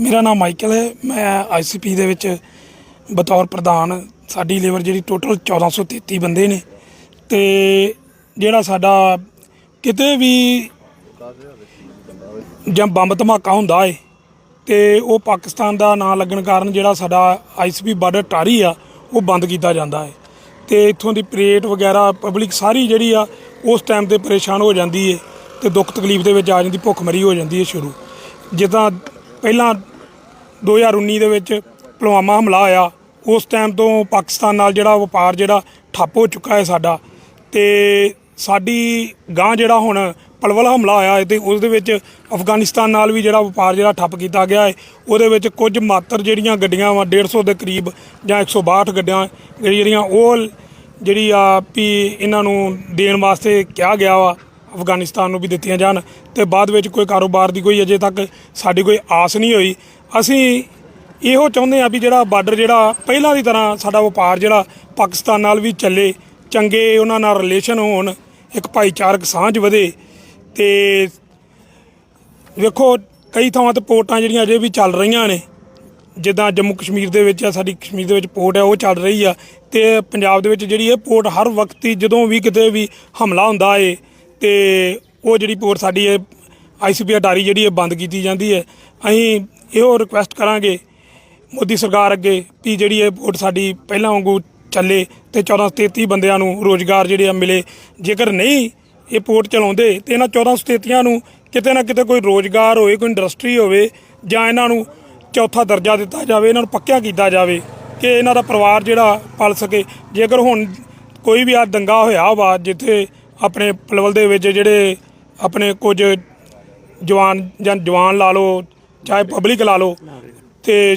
ਮੇਰਾ ਨਾਮ ਮਾਈਕਲ ਹੈ। ਮੈਂ ਆਈਸੀਪੀ ਦੇ ਵਿੱਚ ਬਤੌਰ ਪ੍ਰਧਾਨ, ਸਾਡੀ ਲੇਬਰ ਜਿਹੜੀ ਟੋਟਲ 1433 ਬੰਦੇ ਨੇ ਤੇ ਜਿਹੜਾ ਸਾਡਾ ਕਿਤੇ ਵੀ ਜਾਂ ਬੰਬ ਧਮਾਕਾ ਹੁੰਦਾ ਏ ਤੇ ਉਹ ਪਾਕਿਸਤਾਨ ਦਾ ਨਾਂ ਲੱਗਣ ਕਾਰਨ ਜਿਹੜਾ ਸਾਡਾ ਆਈਸੀਪੀ ਬਾਰਡਰ ਟਾਰੀ ਆ, ਉਹ ਬੰਦ ਕੀਤਾ ਜਾਂਦਾ ਹੈ ਤੇ ਇੱਥੋਂ ਦੀ ਪਰੇਡ ਵਗੈਰਾ ਪਬਲਿਕ ਸਾਰੀ ਜਿਹੜੀ ਆ, ਉਸ ਟਾਈਮ ਤੇ ਪਰੇਸ਼ਾਨ ਹੋ ਜਾਂਦੀ ਏ ਤੇ ਦੁੱਖ ਤਕਲੀਫ ਦੇ ਵਿੱਚ ਆ ਜਾਂਦੀ, ਭੁੱਖਮਰੀ ਹੋ ਜਾਂਦੀ ਏ ਸ਼ੁਰੂ। ਜਿੱਦਾਂ ਪਹਿਲਾਂ 2019 ਦੇ ਵਿੱਚ ਪੁਲਵਾਮਾ ਹਮਲਾ ਆਇਆ ਉਸ ਟਾਈਮ ਤੋਂ ਪਾਕਿਸਤਾਨ ਨਾਲ ਜਿਹੜਾ ਵਪਾਰ ਜਿਹੜਾ ਠੱਪ ਹੋ ਚੁੱਕਾ ਹੈ ਸਾਡਾ। ਤੇ ਸਾਡੀ ਗਾਂ ਜਿਹੜਾ ਹੁਣ ਪਲਵਲ ਹਮਲਾ ਆਇਆ ਹੈ ਤੇ ਉਸ ਦੇ ਵਿੱਚ ਅਫਗਾਨਿਸਤਾਨ ਨਾਲ ਵੀ ਜਿਹੜਾ ਵਪਾਰ ਜਿਹੜਾ ਠੱਪ ਕੀਤਾ ਗਿਆ ਹੈ, ਉਹਦੇ ਵਿੱਚ ਕੁਝ ਮਾਤਰ ਜਿਹੜੀਆਂ ਗੱਡੀਆਂ ਵਾ 150 ਦੇ ਕਰੀਬ ਜਾਂ 162 ਗੱਡੀਆਂ ਜਿਹੜੀਆਂ ਉਹ ਜਿਹੜੀ ਆ ਵੀ ਇਹਨਾਂ ਨੂੰ ਦੇਣ ਵਾਸਤੇ ਕਿਹਾ ਗਿਆ ਵਾ। ਅਫਗਾਨਿਸਤਾਨ ਨੂੰ ਵੀ ਦਿੱਤੀਆਂ ਜਾਣ ਤੇ ਬਾਅਦ ਵਿੱਚ ਕੋਈ ਕਾਰੋਬਾਰ ਦੀ ਕੋਈ ਅਜੇ ਤੱਕ ਸਾਡੀ ਕੋਈ ਆਸ ਨਹੀਂ ਹੋਈ। ਅਸੀਂ ਇਹੋ ਚਾਹੁੰਦੇ ਆ ਵੀ ਜਿਹੜਾ ਬਾਰਡਰ ਜਿਹੜਾ ਪਹਿਲਾਂ ਦੀ ਤਰ੍ਹਾਂ ਸਾਡਾ ਵਪਾਰ ਜਿਹੜਾ ਪਾਕਿਸਤਾਨ ਨਾਲ ਵੀ ਚੱਲੇ, ਚੰਗੇ ਉਹਨਾਂ ਨਾਲ ਰਿਲੇਸ਼ਨ ਹੋਣ, ਇੱਕ ਭਾਈਚਾਰਕ ਸਾਂਝ ਵਧੇ ਤੇ ਵੇਖੋ ਕਈ ਥਾਵਾਂ ਤੇ ਪੋਰਟਾਂ ਜਿਹੜੀਆਂ ਅਜੇ ਵੀ ਚੱਲ ਰਹੀਆਂ ਨੇ, ਜਿੱਦਾਂ ਜੰਮੂ ਕਸ਼ਮੀਰ ਦੇ ਵਿੱਚ ਆ, ਸਾਡੀ ਕਸ਼ਮੀਰ ਦੇ ਵਿੱਚ ਪੋਰਟ ਹੈ ਉਹ ਚੱਲ ਰਹੀ ਆ ਤੇ ਪੰਜਾਬ ਦੇ ਵਿੱਚ ਜਿਹੜੀ ਇਹ ਪੋਰਟ ਹਰ ਵਕਤ ਹੀ ਜਦੋਂ ਵੀ ਕਿਤੇ ਵੀ ਹਮਲਾ ਹੁੰਦਾ ਏ ਤੇ ਉਹ ਜਿਹੜੀ ਪੋਰਟ ਸਾਡੀ ਹੈ ਆਈਸੀਪੀ ਅਟਾਰੀ ਜਿਹੜੀ ਹੈ ਬੰਦ ਕੀਤੀ ਜਾਂਦੀ ਹੈ, ਅਸੀਂ ਇਹੋ ਰਿਕੁਐਸਟ ਕਰਾਂਗੇ ਮੋਦੀ ਸਰਕਾਰ ਅੱਗੇ ਵੀ ਜਿਹੜੀ ਇਹ ਪੋਰਟ ਸਾਡੀ ਪਹਿਲਾਂ ਵਾਂਗੂ ਚੱਲੇ ਤੇ 1433 ਬੰਦਿਆਂ ਨੂੰ ਰੋਜ਼ਗਾਰ ਜਿਹੜੇ ਆ ਮਿਲੇ। ਜੇਕਰ ਨਹੀਂ ਇਹ ਪੋਰਟ ਚਲਾਉਂਦੇ ਤੇ ਇਹਨਾਂ 1433 ਨੂੰ ਕਿਤੇ ਨਾ ਕਿਤੇ ਕੋਈ ਰੋਜ਼ਗਾਰ ਹੋਵੇ, ਕੋਈ ਇੰਡਸਟਰੀ ਹੋਵੇ ਜਾਂ ਇਹਨਾਂ ਨੂੰ ਚੌਥਾ ਦਰਜਾ ਦਿੱਤਾ ਜਾਵੇ, ਇਹਨਾਂ ਨੂੰ ਪੱਕਿਆ ਕੀਤਾ ਜਾਵੇ ਕਿ ਇਹਨਾਂ ਦਾ ਪਰਿਵਾਰ ਜਿਹੜਾ ਪਲ ਸਕੇ। ਜੇਕਰ ਹੁਣ ਕੋਈ ਵੀ ਆ ਦੰਗਾ ਹੋਇਆ ਵਾ, ਜਿੱਥੇ ਆਪਣੇ ਪਲਵਲ ਦੇ ਵਿੱਚ ਜਿਹੜੇ ਆਪਣੇ ਕੁਝ ਜਵਾਨ ਜਾਂ ਜਵਾਨ ਲਾ ਲਓ, ਚਾਹੇ ਪਬਲਿਕ ਲਾ ਲਓ, ਤੇ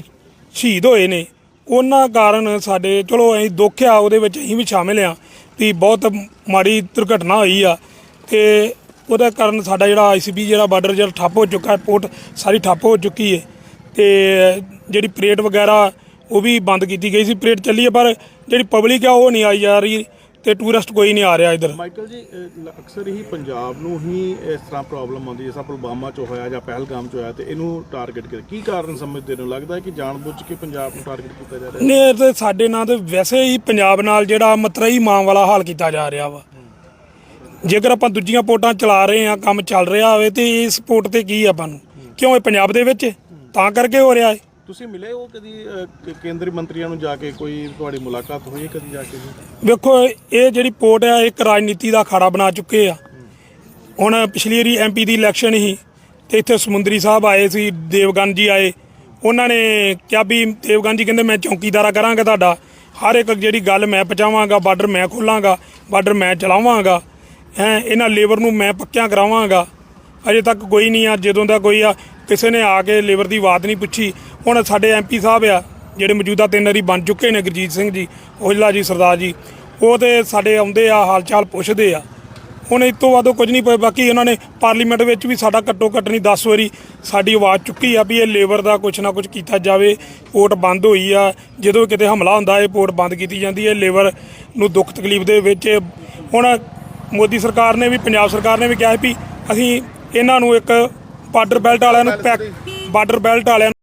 ਸ਼ਹੀਦ ਹੋਏ ਨੇ। ਉਹਨਾਂ ਕਾਰਨ ਸਾਡੇ, ਚਲੋ ਅਸੀਂ ਦੁੱਖ ਆ, ਉਹਦੇ ਵਿੱਚ ਅਸੀਂ ਵੀ ਸ਼ਾਮਿਲ ਆ ਵੀ ਬਹੁਤ ਮਾੜੀ ਦੁਰਘਟਨਾ ਹੋਈ ਆ। ਤੇ ਉਹਦਾ ਕਾਰਨ ਸਾਡਾ ਜਿਹੜਾ ਆਈਸੀਪੀ ਜਿਹੜਾ ਬਾਰਡਰ ਜਿਹੜਾ ਠੱਪ ਹੋ ਚੁੱਕਾ ਹੈ ਪੋਰਟ ਸਾਰੀ ਠੱਪ ਹੋ ਚੁੱਕੀ ਹੈ। ਤੇ ਜਿਹੜੀ ਪਰੇਡ ਵਗੈਰਾ, ਉਹ ਵੀ ਬੰਦ ਕੀਤੀ ਗਈ ਸੀ। ਪਰੇਡ ਚੱਲੀ ਹੈ, ਪਰ ਜਿਹੜੀ ਪਬਲਿਕ ਆ, ਉਹ ਨਹੀਂ ਆਈ ਜਾ ਰਹੀ। ਤੇ ਟੂਰਿਸਟ ਕੋਈ ਨਹੀਂ ਆ ਰਿਹਾ ਇਧਰ। ਮਾਈਕਲ ਜੀ ਅਹ, ਅਕਸਰ ਹੀ ਪੰਜਾਬ ਨੂੰ ਹੀ ਇਸ ਤਰ੍ਹਾਂ ਪ੍ਰੋਬਲਮ ਆਉਂਦੀ ਹੈ ਜਿਸ ਤਰ੍ਹਾਂ ਪੁਲਵਾਮਾ ਚ ਹੋਇਆ ਜਾਂ ਪਹਿਲਗਾਮ ਚ ਹੋਇਆ ਤੇ ਇਹਨੂੰ ਟਾਰਗੇਟ ਕਰ ਕੀ ਕਾਰਨ ਸਮਝਦੇ ਨੂੰ? ਲੱਗਦਾ ਹੈ ਕਿ ਜਾਣਬੁੱਝ ਕੇ ਪੰਜਾਬ ਨੂੰ ਟਾਰਗੇਟ ਕੀਤਾ ਜਾ ਰਿਹਾ ਹੈ। ਨੇ ਤੇ ਸਾਡੇ ਨਾਲ ਤੇ ਵੈਸੇ ਹੀ ਪੰਜਾਬ ਨਾਲ ਜਿਹੜਾ ਮਤਰਈ ਮਾਂ ਵਾਲਾ ਹਾਲ ਕੀਤਾ ਜਾ ਰਿਹਾ ਵਾ। ਜੇਕਰ ਆਪਾਂ ਦੂਜੀਆਂ ਪੋਰਟਾਂ ਚਲਾ ਰਹੇ ਆ ਕੰਮ ਚੱਲ ਰਿਹਾ ਹੋਵੇ ਤੇ ਇਸ ਪੋਰਟ ਤੇ ਕੀ ਆਪਾਂ ਨੂੰ? ਕਿਉਂ ਇਹ ਪੰਜਾਬ ਦੇ ਵਿੱਚ? ਹੈ? ਤਾਂ ਕਰਕੇ ਹੋ ਰਿਹਾ ਹੈ ਤੁਸੀਂ ਮਿਲੇ ਹੋ ਕਦੀ ਅਹ, ਕੇ- ਕੇਂਦਰੀ ਮੰਤਰੀਆਂ ਨੂੰ ਜਾ ਕੇ ਕੋਈ ਤੁਹਾਡੀ ਮੁਲਾਕਾਤ ਹੋਈ ਹੈ ਕਦੀ ਜਾ ਕੇ ਜੀ? ਵੇਖੋ ਇਹ ਜਿਹੜੀ ਪੋਰਟ ਆ ਇੱਕ ਰਾਜਨੀਤੀ ਦਾ ਅਖਾੜਾ ਬਣਾ ਚੁੱਕੇ ਆ। ਹੁਣ ਪਿਛਲੀ ਵਾਰੀ ਐਮਪੀ ਦੀ ਇਲੈਕਸ਼ਨ ਸੀ ਤੇ ਇੱਥੇ ਸਮੁੰਦਰੀ ਸਾਹਿਬ ਆਏ ਸੀ ਦੇਵਗਨ ਜੀ ਆਏ। ਉਹਨਾਂ ਨੇ ਕਿਹਾ ਵੀ ਦੇਵਗਨ ਜੀ ਕਹਿੰਦੇ ਮੈਂ ਚੌਕੀਦਾਰਾ ਕਰਾਂਗਾ ਤੁਹਾਡਾ। ਹਰ ਇੱਕ ਜਿਹੜੀ ਗੱਲ ਮੈਂ ਪਹੁੰਚਾਵਾਂਗਾ ਬਾਰਡਰ ਮੈਂ ਖੋਲਾਂਗਾ ਬਾਰਡਰ ਮੈਂ ਚਲਾਵਾਂਗਾ ਹੈ ਇਹਨਾਂ ਲੇਬਰ ਨੂੰ ਮੈਂ ਪੱਕਿਆਂ ਕਰਾਵਾਂਗਾ। ਅਜੇ ਤੱਕ ਕੋਈ ਨਹੀਂ ਆ, ਜਦੋਂ ਦਾ ਕੋਈ ਆ, ਕਿਸੇ ਨੇ ਆ ਕੇ ਲੇਬਰ ਦੀ ਬਾਤ ਨਹੀਂ ਪੁੱਛੀ। ਹੁਣ ਸਾਡੇ ਐਮਪੀ ਸਾਹਿਬ ਆ, ਜਿਹੜੇ ਮੌਜੂਦਾ ਤਿੰਨ ਵਾਰੀ ਬਣ ਚੁੱਕੇ ਨੇ ਗੁਰਜੀਤ ਸਿੰਘ ਜੀ, ਔਜਲਾ ਜੀ, ਸਰਦਾਰ ਜੀ, ਉਹ ਤੇ ਸਾਡੇ ਆਉਂਦੇ ਆ ਹਾਲ ਚਾਲ ਪੁੱਛਦੇ ਆ। ਹੁਣ ਇਸ ਤੋਂ ਬਾਅਦ ਕੁਝ ਨਹੀਂ ਪਏ ਬਾਕੀ ਉਹਨਾਂ ਨੇ ਪਾਰਲੀਮੈਂਟ ਵਿੱਚ ਵੀ ਸਾਡਾ ਘੱਟੋ ਘੱਟ ਨਹੀਂ 10 ਵਾਰੀ ਸਾਡੀ ਆਵਾਜ਼ ਚੁੱਕੀ ਆ ਵੀ ਇਹ ਲੇਬਰ ਦਾ ਕੁਝ ਨਾ ਕੁਝ ਕੀਤਾ ਜਾਵੇ, ਪੋਰਟ ਬੰਦ ਹੋਈ ਆ, ਜਦੋਂ ਕਿਤੇ ਹਮਲਾ ਹੁੰਦਾ ਇਹ ਪੋਰਟ ਬੰਦ ਕੀਤੀ ਜਾਂਦੀ ਹੈ, ਲੇਬਰ ਨੂੰ ਦੁੱਖ ਤਕਲੀਫ ਦੇ ਵਿੱਚ। ਹੁਣ ਮੋਦੀ ਸਰਕਾਰ ਨੇ ਵੀ, ਪੰਜਾਬ ਸਰਕਾਰ ਨੇ ਵੀ ਕਿਹਾ ਵੀ ਅਸੀਂ ਇਹਨਾਂ ਨੂੰ ਇੱਕ ਬਾਰਡਰ ਬੈਲਟ ਵਾਲਿਆਂ ਨੂੰ ਪੈਕ ਬਾਰਡਰ ਬੈਲਟ ਵਾਲਿਆਂ ਨੂੰ